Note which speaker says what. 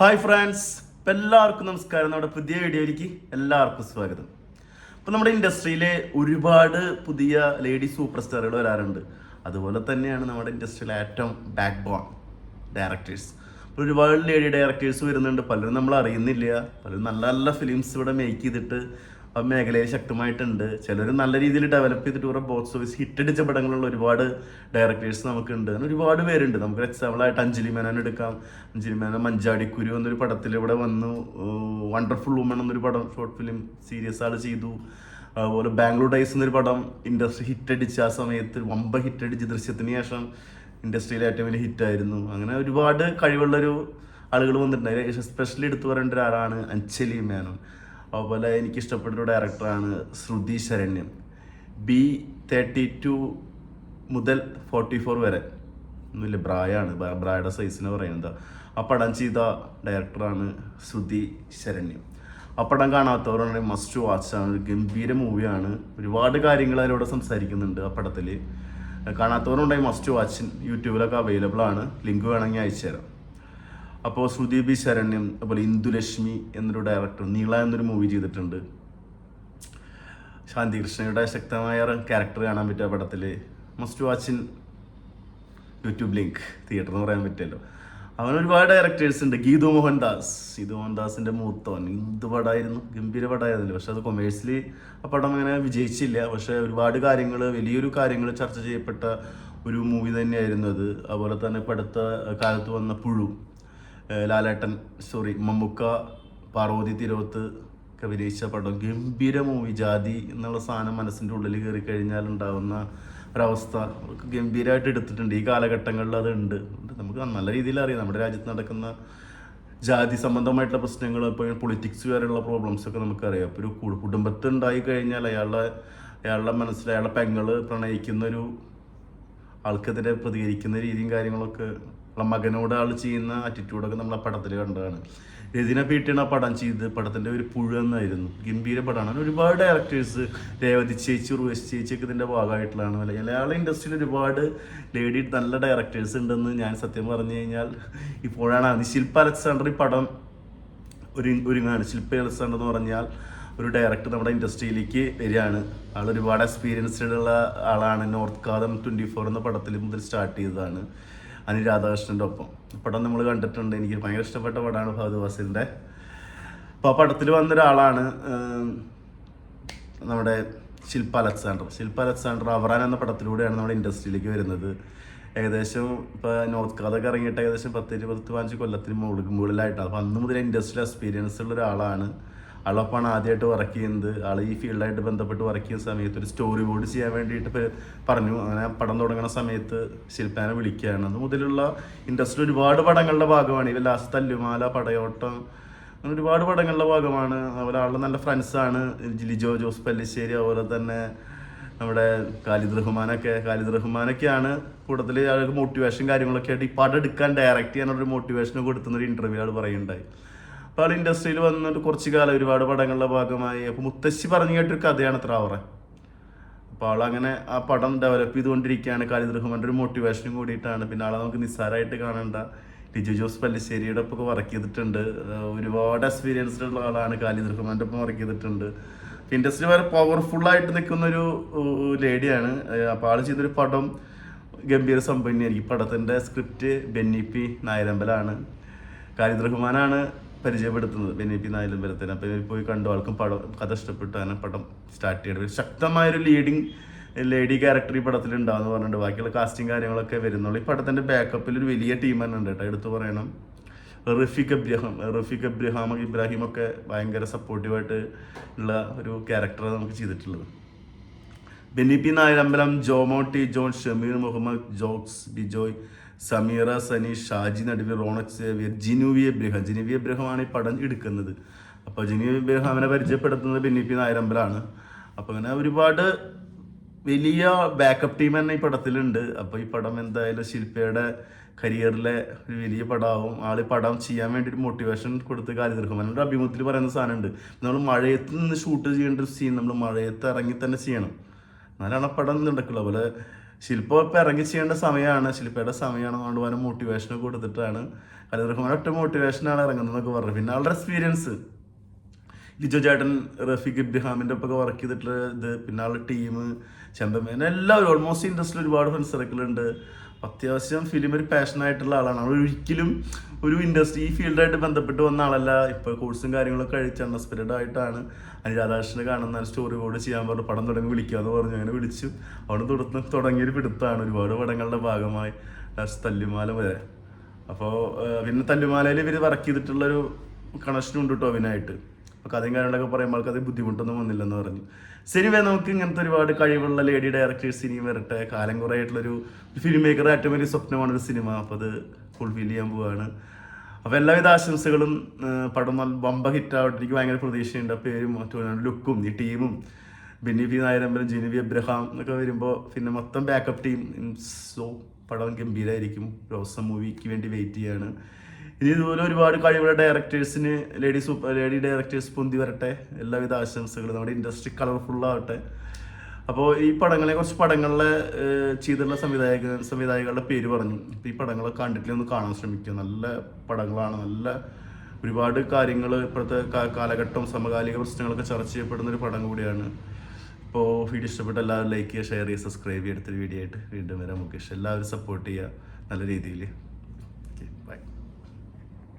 Speaker 1: Hi friends. ഇപ്പം എല്ലാവർക്കും നമസ്കാരം. നമ്മുടെ പുതിയ വീഡിയോയിലേക്ക് എല്ലാവർക്കും സ്വാഗതം. ഇപ്പം നമ്മുടെ ഇൻഡസ്ട്രിയിലെ ഒരുപാട് പുതിയ ലേഡി സൂപ്പർ സ്റ്റാറുകൾ വരാറുണ്ട്. അതുപോലെ തന്നെയാണ് നമ്മുടെ ഇൻഡസ്ട്രിയിലെ ഏറ്റവും ബാക്ക് ബോൺ ഡയറക്ടേഴ്സ് ഒരുപാട് ലേഡി ഡയറക്ടേഴ്സ് വരുന്നുണ്ട്. പലരും നമ്മൾ അറിയുന്നില്ല. പലരും നല്ല നല്ല ഫിലിംസ് ഇവിടെ മേക്ക് ചെയ്തിട്ട് മേഖലയിൽ ശക്തമായിട്ടുണ്ട്. ചിലർ നല്ല രീതിയിൽ ഡെവലപ്പ് ചെയ്തിട്ട് കുറേ ബോക്സ് ഓഫീസ് ഹിറ്റടിച്ച പടങ്ങളുള്ള ഒരുപാട് ഡയറക്ടേഴ്സ് നമുക്കുണ്ട്. അങ്ങനെ ഒരുപാട് പേരുണ്ട്. നമുക്ക് എക്സാമ്പിൾ ആയിട്ട് അഞ്ജലി മേനോൻ എടുക്കാം. അഞ്ജലി മേനോൻ മഞ്ചാടിക്കുരു എന്നൊരു പടത്തിൽ ഇവിടെ വന്നു. വണ്ടർഫുൾ വുമൺ എന്നൊരു പടം ഷോർട്ട് ഫിലിം സീരിയസ് ആൾ ചെയ്തു. അതുപോലെ ബാംഗ്ലൂർ ഡൈസ് എന്നൊരു പടം ഇൻഡസ്ട്രി ഹിറ്റടിച്ച ആ സമയത്ത് വമ്പ ഹിറ്റടിച്ച് ദൃശ്യത്തിന് ശേഷം ഇൻഡസ്ട്രിയിലെ ഏറ്റവും വലിയ ഹിറ്റായിരുന്നു അങ്ങനെ ഒരുപാട് കഴിവുള്ളൊരു ആളുകൾ വന്നിട്ടുണ്ട്. എസ്പെഷ്യലി എടുത്തു പറയേണ്ട ഒരാളാണ് അഞ്ജലി മേനോൻ. അതുപോലെ എനിക്ക് ഇഷ്ടപ്പെട്ട ഒരു ഡയറക്ടറാണ് Shruti Sharanyam B thirty two മുതൽ ഫോർട്ടി ഫോർ വരെ. ഒന്നുമില്ല ബ്രായാണ് ബ്രാ- ബ്രായുടെ സൈസിന് പറയുന്നത് ആ പടം ചെയ്ത ഡയറക്ടറാണ് ശ്രുതി ശരണ്യം ആ പടം കാണാത്തവരാണെങ്കിൽ മസ്റ്റ് വാച്ച് ആണ്. ഒരു ഗംഭീര മൂവിയാണ് ഒരുപാട് കാര്യങ്ങൾ അതിലൂടെ സംസാരിക്കുന്നുണ്ട് ആ പടത്തിൽ കാണാത്തവരുണ്ടെങ്കിൽ മസ്റ്റ് വാച്ച് യൂട്യൂബിലൊക്കെ അവൈലബിൾ ആണ്. ലിങ്ക് വേണമെങ്കിൽ അയച്ചു തരാം അപ്പോൾ ശ്രുതി ബി ശരണ്യം അതുപോലെ ഇന്ദുലക്ഷ്മി എന്നൊരു ഡയറക്ടർ നീള എന്നൊരു മൂവി ചെയ്തിട്ടുണ്ട്. ശാന്തികൃഷ്ണയുടെ ശക്തമായ ക്യാരക്ടർ കാണാൻ പറ്റിയ പടത്തിൽ must watching YouTube link theatre എന്ന് പറയാൻ പറ്റുമല്ലോ. അവൻ ഒരുപാട് ഡയറക്ടേഴ്സ് ഉണ്ട്. ഗീതു മോഹൻദാസ് ഗീതു മോഹൻദാസിന്റെ മൂത്തവൻ. എന്ത് പടമായിരുന്നു ഗംഭീര പടമായിരുന്നില്ല പക്ഷെ അത് കൊമേഴ്സ്യലി ആ പടം അങ്ങനെ വിജയിച്ചില്ല. പക്ഷേ ഒരുപാട് കാര്യങ്ങൾ വലിയൊരു കാര്യങ്ങൾ ചർച്ച ചെയ്യപ്പെട്ട ഒരു മൂവി തന്നെയായിരുന്നു അത്. അതുപോലെ തന്നെ ഇപ്പം അടുത്ത കാലത്ത് വന്ന പുഴു. ലാലേട്ടൻ സോറി മമ്മുക്ക പാർവതി തിരുവത്ത് ഒക്കെ അഭിനയിച്ച പടം ഗംഭീര മൂവി ജാതി എന്നുള്ള സാധനം മനസ്സിന്റെ ഉള്ളിൽ കയറി കഴിഞ്ഞാൽ ഉണ്ടാകുന്ന ഒരവസ്ഥ ഗംഭീരമായിട്ട് എടുത്തിട്ടുണ്ട്. ഈ കാലഘട്ടങ്ങളിൽ അത് ഉണ്ട്. ഉണ്ട്. നമുക്ക് നല്ല രീതിയിൽ അറിയാം. നമ്മുടെ രാജ്യത്ത് നടക്കുന്ന ജാതി സംബന്ധമായിട്ടുള്ള പ്രശ്നങ്ങൾ ഇപ്പോൾ പൊളിറ്റിക്സ് വരെയുള്ള പ്രോബ്ലംസ് ഒക്കെ നമുക്കറിയാം. അപ്പോൾ ഒരു കു- കുടുംബത്തിൽ ഉണ്ടായി കഴിഞ്ഞാൽ അയാളുടെ അയാളുടെ മനസ്സിൽ അയാളുടെ പെങ്ങൾ പ്രണയിക്കുന്ന ഒരു ആൾക്കെതിരെ പ്രതികരിക്കുന്ന രീതിയും കാര്യങ്ങളൊക്കെ ഉള്ള മകനോട് ആൾ ചെയ്യുന്ന ആറ്റിറ്റ്യൂഡൊക്കെ നമ്മൾ ആ പടത്തിൽ കണ്ടതാണ്. രചന പീട്ടിയാണ് ആ പടം ചെയ്ത് പടത്തിന്റെ ഒരു പുഴ എന്നായിരുന്നു. ഗംഭീര പടമാണ്. ഒരുപാട് ഡയറക്ടേഴ്സ് രേവതി ചേച്ചി ഉർവശി ചേച്ചിയൊക്കെ ഇതിന്റെ ഭാഗമായിട്ടുള്ളതാണ്. മലയാള ഇൻഡസ്ട്രിയിൽ ഒരുപാട് ലേഡി നല്ല ഡയറക്ടേഴ്സ് ഉണ്ടെന്ന് ഞാൻ സത്യം പറഞ്ഞു കഴിഞ്ഞാൽ ഇപ്പോഴാണ്. ശില്പ അലക്സാണ്ടർ ഈ പടം ഒരു ഒരുങ്ങാണ്. ശില്പ അലക്സാണ്ടർ എന്ന് പറഞ്ഞാൽ ഒരു ഡയറക്ടർ നമ്മുടെ ഇൻഡസ്ട്രിയിലേക്ക് വരികയാണ്. ആൾ ഒരുപാട് എക്സ്പീരിയൻസ്ഡ് ഉള്ള ആളാണ്. നോർത്ത് കാതം ട്വന്റി ഫോർ എന്ന പടത്തിൽ മുതൽ സ്റ്റാർട്ട് ചെയ്തതാണ്. അനിൽ ഒപ്പം. പടം നമ്മൾ കണ്ടിട്ടുണ്ട്. എനിക്ക് ഭയങ്കര ഇഷ്ടപ്പെട്ട പടമാണ് ഫഹദ് ഫാസിലിന്റെ. അപ്പോൾ ആ പടത്തിൽ വന്ന ഒരാളാണ് നമ്മുടെ ശില്പ അലക്സാണ്ടർ. ശില്പ അലക്സാണ്ടർ അവറാൻ എന്ന പടത്തിലൂടെയാണ് നമ്മുടെ ഇൻഡസ്ട്രിയിലേക്ക് വരുന്നത്. ഏകദേശം ഇപ്പോൾ നോർത്ത് കഥയൊക്കെ ഇറങ്ങിയിട്ട് ഏകദേശം പത്ത് ഇരുപത്തി പതിനഞ്ച് കൊല്ലത്തിന് മുകളിലായിട്ടാണ്. അപ്പോൾ അന്ന് മുതൽ ഇൻഡസ്ട്രിയൽ എക്സ്പീരിയൻസ് ഉള്ള ഒരാളാണ്. ആളൊപ്പാണ് ആദ്യമായിട്ട് വർക്ക് ചെയ്യുന്നത്. ആൾ ഈ ഫീൽഡായിട്ട് ബന്ധപ്പെട്ട് വർക്ക് ചെയ്യുന്ന സമയത്ത് ഒരു സ്റ്റോറി ബോർഡ് ചെയ്യാൻ വേണ്ടിയിട്ട് പറഞ്ഞു. അങ്ങനെ പടം തുടങ്ങുന്ന സമയത്ത് ശില്പാനെ വിളിക്കുകയാണ്. അത് മുതലുള്ള ഇൻഡസ്ട്രി ഒരുപാട് പടങ്ങളുടെ ഭാഗമാണ്. ഇവ ലാസ്റ്റ് തല്ലുമാല പടയോട്ടം അങ്ങനെ ഒരുപാട് പടങ്ങളുടെ ഭാഗമാണ്. അതുപോലെ ആളുടെ നല്ല ഫ്രണ്ട്സാണ് ലിജോ ജോസ് പല്ലിശ്ശേരി അതുപോലെ തന്നെ നമ്മുടെ ഖാലിദ് റഹ്മാനൊക്കെ. ഖാലിദ് റഹ്മാനൊക്കെയാണ് കൂടുതൽ അയാൾക്ക് മോട്ടിവേഷൻ കാര്യങ്ങളൊക്കെ ആയിട്ട് ഈ പടം എടുക്കാൻ ഡയറക്റ്റ് ചെയ്യാനുള്ളൊരു മോട്ടിവേഷൻ കൊടുത്തുന്നൊരു ഇന്റർവ്യൂ ആൾ പറയുണ്ടായി ആൾ ഇൻഡസ്ട്രിയിൽ വന്നിട്ട് കുറച്ച് കാലം ഒരുപാട് പടങ്ങളുടെ ഭാഗമായി. അപ്പോൾ മുത്തശ്ശി പറഞ്ഞു കേട്ടൊരു കഥയാണ് ത്രാവറ അപ്പോൾ അങ്ങനെ ആ പടം ഡെവലപ്പ് ചെയ്തുകൊണ്ടിരിക്കുകയാണ്. ഖാലിദ് റഹ്മാന്റെ ഒരു മോട്ടിവേഷനും കൂടിയിട്ടാണ്. പിന്നെ ആളെ നമുക്ക് നിസ്സാരമായിട്ട് കാണേണ്ട. ലിജു ജോസ് പല്ലിശ്ശേരിയുടെ ഒപ്പം വർക്ക് ചെയ്തിട്ടുണ്ട്. ഒരുപാട് എക്സ്പീരിയൻസ്ഡ് ഉള്ള ആളാണ് ഖാലിദ് റഹ്മാന്റെ ഒപ്പം വർക്ക് ചെയ്തിട്ടുണ്ട്. ഇൻഡസ്ട്രി വരെ പവർഫുൾ ആയിട്ട് നിൽക്കുന്ന ഒരു ലേഡിയാണ് അപ്പോൾ ആൾ ചെയ്തൊരു പടം ഗംഭീര സംഭവനെയായിരിക്കും പടത്തിന്റെ സ്ക്രിപ്റ്റ് ബെന്നി പി നായരമ്പലാണ്. ഖാലിദ് റഹ്മാനാണ് പരിചയപ്പെടുത്തുന്നത്. ബെന്നി പി നായരമ്പലത്തിന് അപ്പം പോയി കണ്ടു. ആൾക്കും പടം കഥ ഇഷ്ടപ്പെട്ടു. അങ്ങനെ പടം സ്റ്റാർട്ട് ചെയ്തത് ശക്തമായൊരു ലീഡിങ് ലേഡി ക്യാരക്ടർ ഈ പടത്തിൽ പറഞ്ഞിട്ട് ബാക്കിയുള്ള കാസ്റ്റിംഗ് കാര്യങ്ങളൊക്കെ വരുന്നുള്ളൂ. ഈ പടത്തിന്റെ ബാക്കപ്പിൽ ഒരു വലിയ ടീം തന്നെ ഉണ്ട് കേട്ടോ. എടുത്തു പറയണം. റഫീഖ് അബ്രഹാം റഫീഖ് അബ്രഹാം ഇബ്രാഹിം ഒക്കെ ഭയങ്കര സപ്പോർട്ടീവായിട്ട് ഉള്ള ഒരു ക്യാരക്ടറാണ് നമുക്ക് ചെയ്തിട്ടുള്ളത്. Benny P Nayarambalam Jomon T John Shameer Muhammad Jakes Bejoy Sameera Sani Shaji Naduvil Ronex Xavier Jinu V Abraham Jinu V എബ്രഹമാണ് ഈ പടം എടുക്കുന്നത്. അപ്പോൾ ജിനുവി എബ്രഹാമിനെ പരിചയപ്പെടുത്തുന്നത് പിന്നെ പി നായരമ്പലാണ് അപ്പോൾ അങ്ങനെ ഒരുപാട് വലിയ ബാക്കപ്പ് ടീം തന്നെ ഈ പടത്തിലുണ്ട്. അപ്പോൾ ഈ പടം എന്തായാലും ശില്പയുടെ കരിയറിലെ ഒരു വലിയ പടമാവും ആൾ പടം ചെയ്യാൻ വേണ്ടി ഒരു മോട്ടിവേഷൻ കൊടുത്ത് കാര്യം എന്നൊരു അഭിമുഖത്തിൽ പറയുന്ന സാധനമുണ്ട്. നമ്മൾ മഴയത്ത് നിന്ന് ഷൂട്ട് ചെയ്യേണ്ട ഒരു സീൻ നമ്മൾ മഴയത്ത് ഇറങ്ങി തന്നെ ചെയ്യണം. എന്നാലാണ് ആ പടം നടക്കുള്ളൂ. അതുപോലെ ശില്പ ഇപ്പം ഇറങ്ങി ചെയ്യേണ്ട സമയമാണ് ശില്പയുടെ സമയമാണ് അതുകൊണ്ട് വരെ മോട്ടിവേഷൻ കൊടുത്തിട്ടാണ്. റഹ്മാൻ ഒറ്റ മോട്ടിവേഷനാണ് ഇറങ്ങുന്നതെന്നൊക്കെ പറഞ്ഞു. പിന്നെ ആളുടെ എക്സ്പീരിയൻസ് ലിജോ ചേട്ടൻ റഫീഖ് ഇബ്രഹാമിന്റെ ഒപ്പം വർക്ക് ചെയ്തിട്ടുള്ള ഇത് പിന്നെ ആളുടെ ടീം ചെന്തമേന എല്ലാവരും ഓൾമോസ്റ്റ് ഇൻഡസ്ട്രിയിൽ ഒരുപാട് ഫ്രണ്ട്സ് സർക്കിളുണ്ട് അത്യാവശ്യം ഫിലിം ഒരു പാഷനായിട്ടുള്ള ആളാണ്. അവൾ ഒരിക്കലും ഒരു ഇൻഡസ്ട്രി ഈ ഫീൽഡായിട്ട് ബന്ധപ്പെട്ട് വന്ന ആളല്ല. ഇപ്പോൾ കോഴ്സും കാര്യങ്ങളൊക്കെ കഴിച്ച് അൺഎക്സ്പെക്റ്റഡ് ആയിട്ടാണ്. അതിന് രാധാകൃഷ്ണനെ കാണുന്ന സ്റ്റോറി ബോർഡ് ചെയ്യാൻ പറഞ്ഞു പടം തുടങ്ങി എന്ന് പറഞ്ഞു. അങ്ങനെ വിളിച്ചു. അവിടെ തുടർന്ന് തുടങ്ങിയൊരു പിടുത്താണ്. ഒരുപാട് പടങ്ങളുടെ ഭാഗമായി. തല്ലുമാല വരെ. അപ്പോൾ പിന്നെ തല്ലുമാലയിൽ ഇവർ വർക്ക് ചെയ്തിട്ടുള്ളൊരു കണക്ഷനും ഉണ്ട് കേട്ടോ അവനായിട്ട് അപ്പോൾ കഥയും കാര്യങ്ങളൊക്കെ പറയുമ്പോൾ ആൾക്കത് ബുദ്ധിമുട്ടൊന്നും വന്നില്ലെന്ന് പറഞ്ഞു. സിനിമ നമുക്ക് ഇങ്ങനത്തെ ഒരുപാട് കഴിവുള്ള ലേഡി ഡയറക്ടേഴ്സ് ഇനിയും വരട്ടെ. കാലം കുറേ ആയിട്ടുള്ളൊരു ഫിലിം മേക്കർ ഏറ്റവും വലിയ സ്വപ്നമാണ് ഒരു സിനിമ. അപ്പോൾ അത് ഫുൾഫിൽ ചെയ്യാൻ പോവാണ്. അപ്പോൾ എല്ലാവിധ ആശംസകളും പടം ബമ്പ ഹിറ്റാവട്ടെ എനിക്ക് ഭയങ്കര പ്രതീക്ഷയുണ്ട്. പേരും മറ്റും ലുക്കും ഈ ടീമും Benny P Nayarambalam Jinu V Abraham എന്നൊക്കെ വരുമ്പോൾ പിന്നെ മൊത്തം ബാക്കപ്പ് ടീം സോ പടം ഗംഭീരമായിരിക്കും റോസ മൂവിക്ക് വേണ്ടി വെയിറ്റ് ചെയ്യാണ്. ഇനി ഇതുപോലെ ഒരുപാട് കഴിവുള്ള ഡയറക്ടേഴ്സിന് ലേഡി സൂപ്പർ ലേഡി ഡയറക്ടേഴ്സ് പൊന്തി വരട്ടെ. എല്ലാവിധ ആശംസകളും. നമ്മുടെ ഇൻഡസ്ട്രി കളർഫുൾ ആവട്ടെ. അപ്പോൾ ഈ പടങ്ങളെ കുറച്ച് പടങ്ങളിലെ ചെയ്തിട്ടുള്ള സംവിധായക സംവിധായകളുടെ പേര് പറഞ്ഞു. ഈ പടങ്ങളെ കണ്ടിട്ടില്ല? ഒന്ന് കാണാൻ ശ്രമിക്കുക. നല്ല പടങ്ങളാണ്. നല്ല ഒരുപാട് കാര്യങ്ങൾ ഇപ്പോഴത്തെ കാലഘട്ടം സമകാലിക പ്രശ്നങ്ങളൊക്കെ ചർച്ച ചെയ്യപ്പെടുന്ന ഒരു പടം കൂടിയാണ്. ഇപ്പോൾ വീഡിയോ ഇഷ്ടപ്പെട്ട എല്ലാവരും ലൈക്ക് ചെയ്യുക ഷെയർ ചെയ്യുക സബ്സ്ക്രൈബ് ചെയ്യുക. അടുത്തൊരു വീഡിയോ ആയിട്ട് വീണ്ടും വരാം. മുകേഷ് എല്ലാവരും സപ്പോർട്ട് ചെയ്യുക. നല്ല രീതിയിൽ.